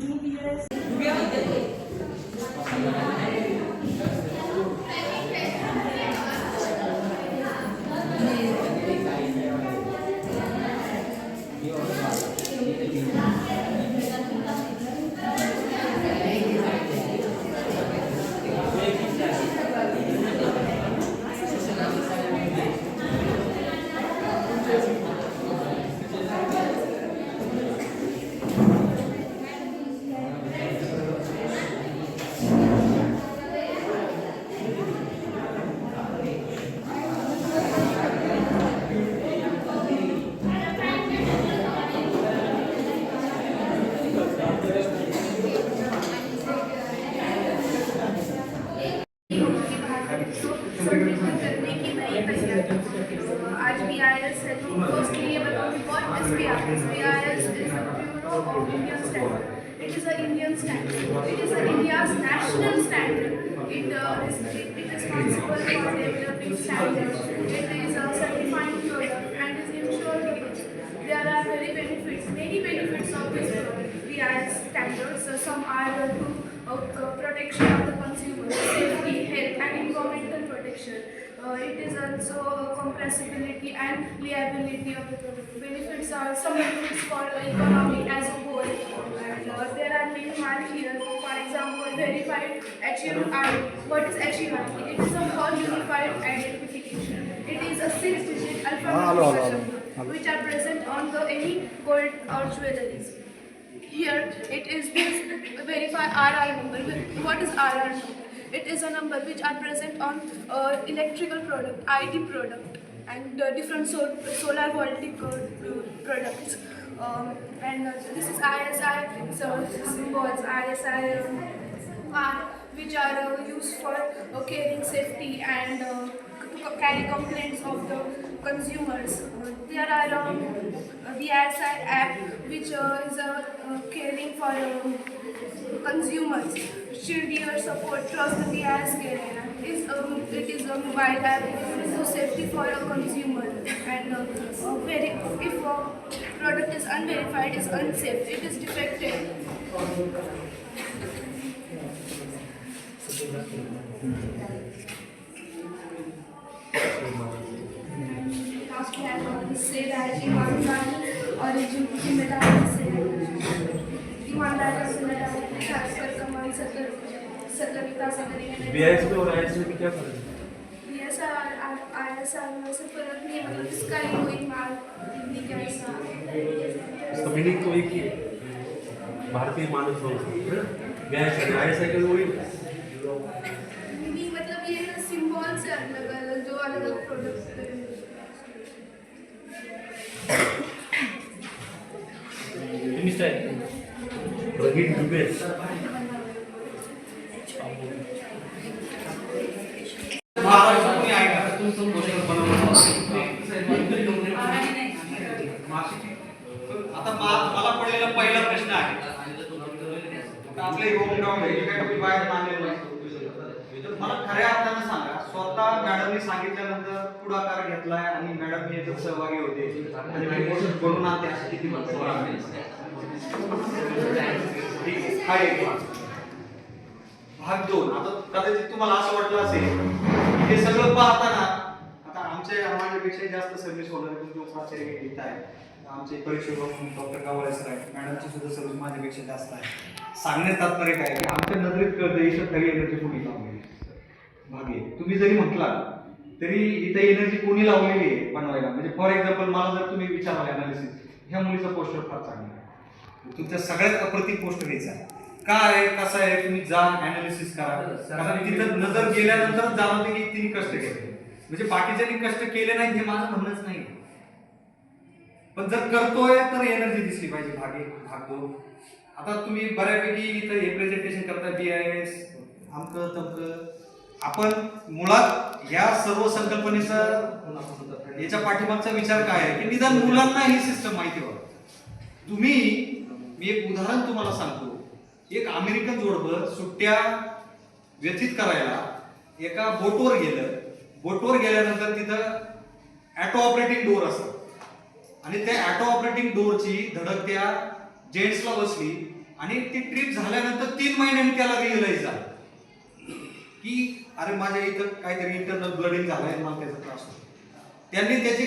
करने Firstly, about what SBI. SBI is, is the Bureau of Indian Standards. It is an Indian standard. It is a India's national standard. It uh, is it, it is responsible for developing standards. It is a certified product and is ensured. There are many benefits, many benefits of this uh, BIS standards. So some are to uh, protection of the consumer, safety, health, and environmental protection. Uh, it is also compressibility and liability of the product. Benefits are some benefits for the economy as a whole. And uh, there are many marks here. For example, verified HUI. What is HUI? It is a whole unified identification. It is a six-digit hello, hello, alphanumeric hello. which are present on the any gold or jewelries. Here it is this verify RR number. What is RR number? It is a number which are present on uh, electrical product, IT product, and uh, different sol- solar voltaic uh, products. Um, and uh, this is ISI so symbols, ISI um, are which are uh, used for uh, carrying safety and uh, carry complaints of the consumers. Uh, there are um, uh, BISI app which uh, is uh, uh, caring for um, consumers should your support probably as Carolina. Is um, it is a um, app to safety for a consumer and uh, uh very, if a product is unverified, is unsafe, it is defective. Last we have say that in one origin, से ईमानदारी और जिम्मेदारी के साथ कर कमाई सतर सतर्कता से करेंगे BIS में और क्या आया साल में से फर्क नहीं है इसका मीनिंग तो एक ही है भारतीय मानव संस्था बीआईएस है आईएस है कि वही मीनिंग मतलब ये सिंबल से अलग अलग जो अलग अलग प्रोडक्ट्स आता मला पडलेला पहिला प्रश्न आहे. बाहेर तर मला खऱ्या अर्थानं सांगा स्वतः मॅडमनी सांगितल्यानंतर पुढाकार घेतलाय आणि मॅडम याच्यात सहभागी होते. आणि आणते किती माणसं भाग. दोन. आता कदाचित तुम्हाला असं वाटलं असेल हे सगळं पाहताना आता आमच्या माझ्यापेक्षा जास्त सर्व्हिस होणारे तुमचे प्राचार्य घेत आहे आमचे परीक्षक डॉक्टर कावळे सर आहेत मॅडमची सुद्धा सर्व्हिस माझ्यापेक्षा जास्त आहे. सांगण्यात तात्पर्य काय की आमच्या नजरेत कळतं ईश्वर खरी एनर्जी कोणी लावलेली आहे. तुम्ही जरी म्हटला तरी इथं एनर्जी कोणी लावलेली आहे बनवायला? म्हणजे फॉर एक्झाम्पल मला जर तुम्ही विचारलं अनालिसिस ह्या मुलीचा पोस्टर फार चांगला आहे. तुमच्या सगळ्यात अप्रतिम पोस्ट घ्यायचा आहे. काय आहे कसं आहे तुम्ही जा अनालिसिस करा. कारण तिथं नजर गेल्यानंतर जाणवते की तिने कष्ट घेतले म्हणजे बाकीच्यांनी कष्ट केले नाहीत हे माझं म्हणणंच नाही. पण जर करतोय तर एनर्जी दिसली पाहिजे भाग एक भाग दोन आता तुम्ही बऱ्यापैकी इथं हे प्रेझेंटेशन करता बी आय एस आमकं तमकं. आपण मुळात ह्या सर्व संकल्पनेचा याच्या पाठीमागचा विचार काय आहे? की निदान मुलांना ही सिस्टम माहिती व्हावी. तुम्ही मी एक उदाहरण तुम्हाला सांगतो. एक अमेरिकन जोडपं सुट्ट्या व्यतीत करायला एका बोटवर गेलं. बोटवर गेल्यानंतर तिथं ॲटो ऑपरेटिंग डोअर असतात आणि त्या ॲटो ऑपरेटिंग डोअरची धडक त्या जेंट्सला बसली. आणि ती ट्रिप झाल्यानंतर तीन महिन्यांनी त्याला रिअलाइज झालं. की अरे माझ्या इथं काहीतरी इंटरनल ब्लडिंग झालंय मला त्याचा त्रास होतो त्यांनी त्याची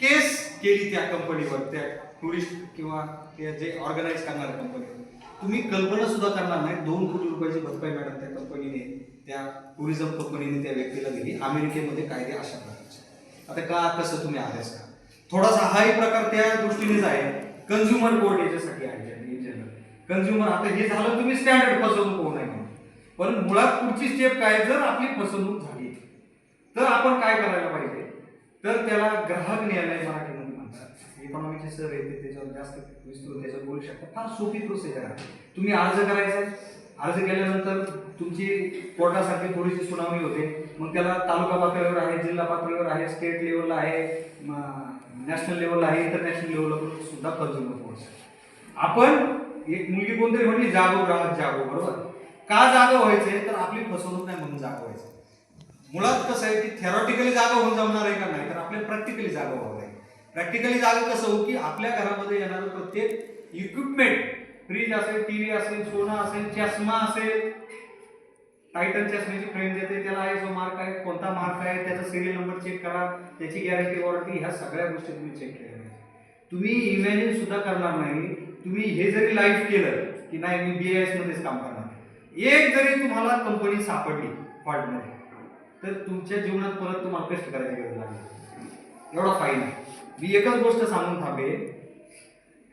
केस केली त्या कंपनीवर त्या टुरिस्ट किंवा जे ऑर्गनाईज करणाऱ्या कंपनी तुम्ही कल्पना सुद्धा करणार नाही. दोन कोटी रुपयाची भरपाई मॅडम त्या कंपनीने त्या टुरिझम कंपनीने त्या व्यक्तीला दिली. अमेरिकेमध्ये कायदे अशा प्रकारचे. आता का कसं तुम्ही आलेस का? थोडासा हाही प्रकार त्या दृष्टीनेच आहे. कन्झ्युमर कोर्ट याच्यासाठी आहे इन जनरल कन्झ्युमर आता हे झालं तुम्ही स्टँडर्ड फसवणूक होऊ नये पण मुळात पुढची स्टेप काय? जर आपली फसवणूक झाली तर आपण काय करायला पाहिजे? तर त्याला ग्राहक न्यायालय मराठी इकॉनॉमीचे सर आहेत ते त्याच्यावर जास्त विस्तृत त्याच्यावर बोलू शकता. फार सोपी प्रोसिजर आहे. तुम्ही अर्ज करायचा आहे. अर्ज केल्यानंतर तुमची कोर्टासारखी थोडीशी सुनावणी होते. मग त्याला तालुका पातळीवर आहे जिल्हा पातळीवर आहे स्टेट लेवलला आहे नॅशनल लेवलला आहे इंटरनॅशनल लेवलला सुद्धा कन्झ्युमर कोर्ट्स आपण एक मुलगी कोणतरी म्हणली जागो ग्राहक जागो बरोबर? का जागा व्हायचंय तर आपली फसवणूक नाही म्हणून जागा व्हायचं. मुळात कसं आहे की थेरॉटिकली जागा होऊन जमणार आहे का नाही? तर आपल्याला प्रॅक्टिकली जागा व्हावं प्रॅक्टिकली जागा कसं हो की आपल्या घरामध्ये येणारं प्रत्येक इक्विपमेंट फ्रीज असेल टीव्ही असेल सोनं असेल चष्मा असेल टायटन चष्म्याची फ्रेम देते त्याला आहे जो मार्क आहे कोणता मार्क आहे त्याचा सिरियल नंबर चेक करा त्याची गॅरंटी वॉरंटी ह्या सगळ्या गोष्टी तुम्ही चेक केल्या पाहिजे. तुम्ही इमॅजिन सुद्धा करणार नाही तुम्ही हे जरी लाईफ केलं की नाही मी बी आय एसमध्येच काम करणार. एक जरी तुम्हाला कंपनी सापडली फॉल्टमध्ये तर तुमच्या जीवनात परत तुम्हाला कष्ट करायची गरज लागेल एवढा फाईन आहे. मी एकच गोष्ट सांगून थांबे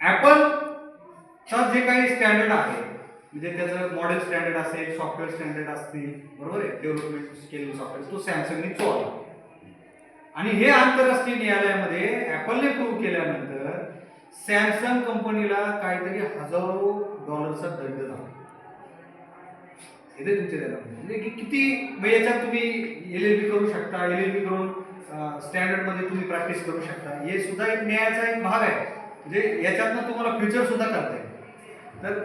ॲपलचा जे काही स्टँडर्ड आहे म्हणजे त्याचं मॉडेल स्टँडर्ड असेल सॉफ्टवेअर स्टँडर्ड असतील बरोबर आहे? डेव्हलपमेंट स्केल सॉफ्टवेअर तो सॅमसंगने चोरला. आणि हे आंतरराष्ट्रीय न्यायालयामध्ये ॲपलने प्रूव्ह केल्यानंतर सॅमसंग कंपनीला काहीतरी हजारो डॉलरचा दंड झाला. हे म्हणजे की किती म्हणजे याच्यात तुम्ही एल एल बी करू शकता एल एल बी करून स्टँडर्डमध्ये तुम्ही प्रॅक्टिस करू शकता. हे सुद्धा एक न्यायाचा एक भाग आहे. म्हणजे याच्यातनं तुम्हाला फ्युचर सुद्धा करता येईल. तर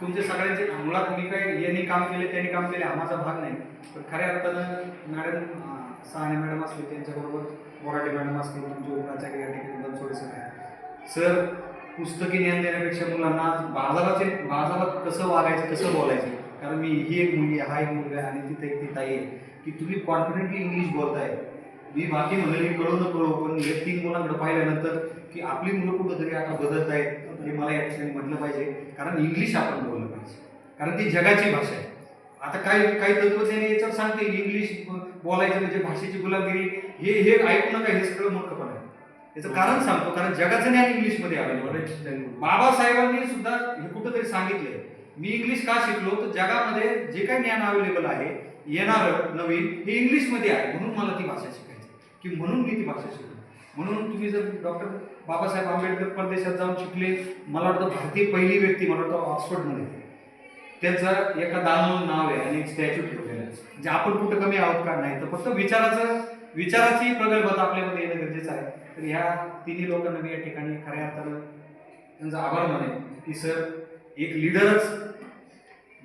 तुमचे सगळ्यांचे मुळात मी काही यांनी काम केले त्यांनी काम केले आम्हाचा भाग नाही. पण खऱ्या अर्थानं मॅडम साने मॅडम असले त्यांच्याबरोबर मोराटे मॅडम असतील तुमचे म्हणजे उपराचार्य या ठिकाणी बनसोडे सर आहेत. सर पुस्तकी ज्ञान देण्यापेक्षा मुलांना बाजाराचे बाजारात कसं वागायचं कसं बोलायचं? कारण मी ही एक मुलगी हा एक मुलगा आहे आणि तिथे एक ती ताई आहे की तुम्ही कॉन्फिडेंटली इंग्लिश बोलताय. मी बाकी म्हणलं कळू न कळू पण हे तीन मुलांकडे पाहिल्यानंतर की आपली मुलं कुठंतरी आता बदलत आहेत हे मला या ठिकाणी म्हटलं पाहिजे. कारण इंग्लिश आपण बोललं पाहिजे. कारण ती जगाची भाषा आहे. आता काही काही तत्वज्ञानी याच्यात सांगते इंग्लिश बोलायचं म्हणजे भाषेची गुलामगिरी. हे हे ऐकू नका हे सगळं मूर्खपण आहे. याचं कारण सांगतो कारण जगाचं ज्ञान इंग्लिशमध्ये अवेलेबल आहे बाबासाहेबांनी सुद्धा हे कुठंतरी सांगितलंय. मी इंग्लिश का शिकलो? तर जगामध्ये जे काही ज्ञान अवेलेबल आहे येणारं नवीन हे इंग्लिशमध्ये आहे. म्हणून मला ती भाषा शिकायची. की म्हणून मी ती भाषा शिकलो. म्हणून तुम्ही जर डॉक्टर बाबासाहेब आंबेडकर परदेशात जाऊन शिकले मला वाटतं भारतीय पहिली व्यक्ती मला वाटतं ऑक्सफर्डमध्ये. त्याचं एका दानव नाव आहे आणि स्टॅच्यू ठेवलेलं आहे. म्हणजे आपण कुठं कमी आहोत का नाही तर फक्त विचाराचं विचाराची प्रगल्भता आपल्यामध्ये येणं गरजेचं आहे. तर ह्या तिन्ही लोकांना मी या ठिकाणी खऱ्या अर्थानं त्यांचा आभार मानेन की सर एक लिडरच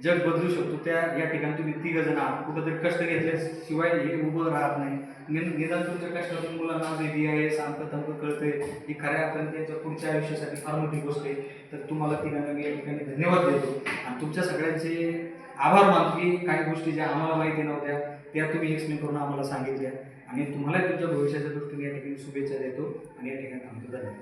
जग बदलू शकतो. त्या या ठिकाणी तुम्ही तिघ जण आहात. कुठंतरी कष्ट घेतल्याशिवाय हे उभं राहत नाही. निदान तुमच्या कष्टातून मुलांना वेगळी आहे सांगतं तमकं कळतंय. ही खऱ्या अर्थाने त्यांच्या पुढच्या आयुष्यासाठी फार मोठी गोष्ट आहे. तर तुम्हाला तिघांना मी या ठिकाणी धन्यवाद देतो. आणि तुमच्या सगळ्यांचे आभार मानतो की काही गोष्टी ज्या आम्हाला माहिती नव्हत्या त्या तुम्ही एक्सप्लेन करून आम्हाला सांगितल्या. आणि तुम्हाला तुमच्या भविष्याच्या दृष्टीने या ठिकाणी शुभेच्छा देतो. आणि या ठिकाणी थांबतो. धन्यवाद.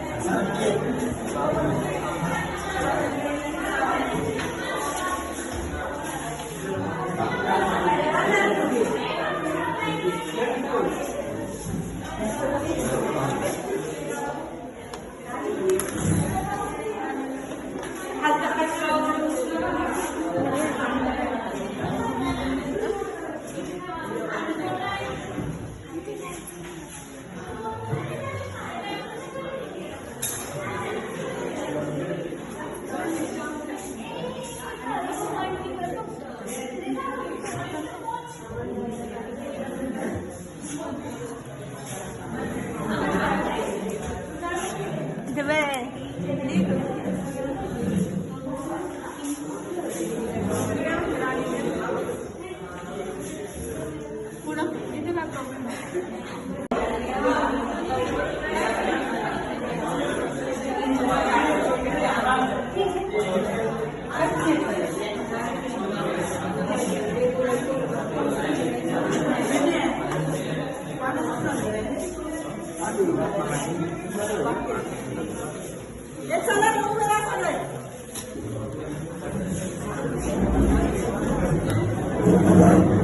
life.